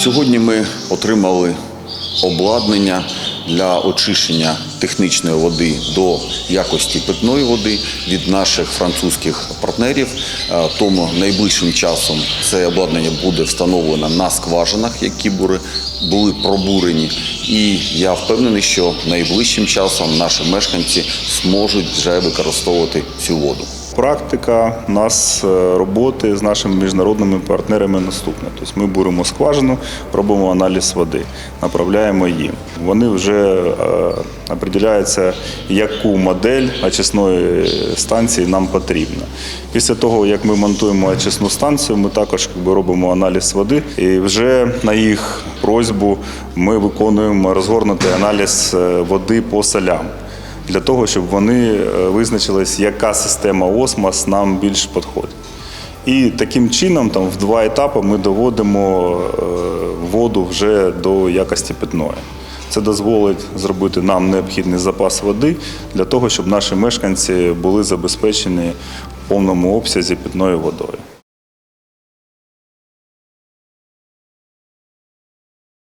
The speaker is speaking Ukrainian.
Сьогодні ми отримали обладнання для очищення технічної води до якості питної води від наших французьких партнерів. Е, Тому найближчим часом це обладнання буде встановлено на скважинах, які були, були пробурені. І я впевнений, що найближчим часом наші мешканці зможуть вже використовувати цю воду. Практика нас е, роботи з нашими міжнародними партнерами наступна. Тобто ми буримо скважину, робимо аналіз води, направляємо їм. Вони вже е, определяються, яку модель очисної станції нам потрібна. Після того, як ми монтуємо очисну станцію, ми також робимо аналіз води. І вже на їх просьбу ми виконуємо розгорнутий аналіз е, води по солям для того, щоб вони е, визначились, яка система осмос нам більш підходить. І таким чином, там в два етапи, ми доводимо е, воду вже до якості питної. Це дозволить зробити нам необхідний запас води для того, щоб наші мешканці були забезпечені в повному обсязі питною водою.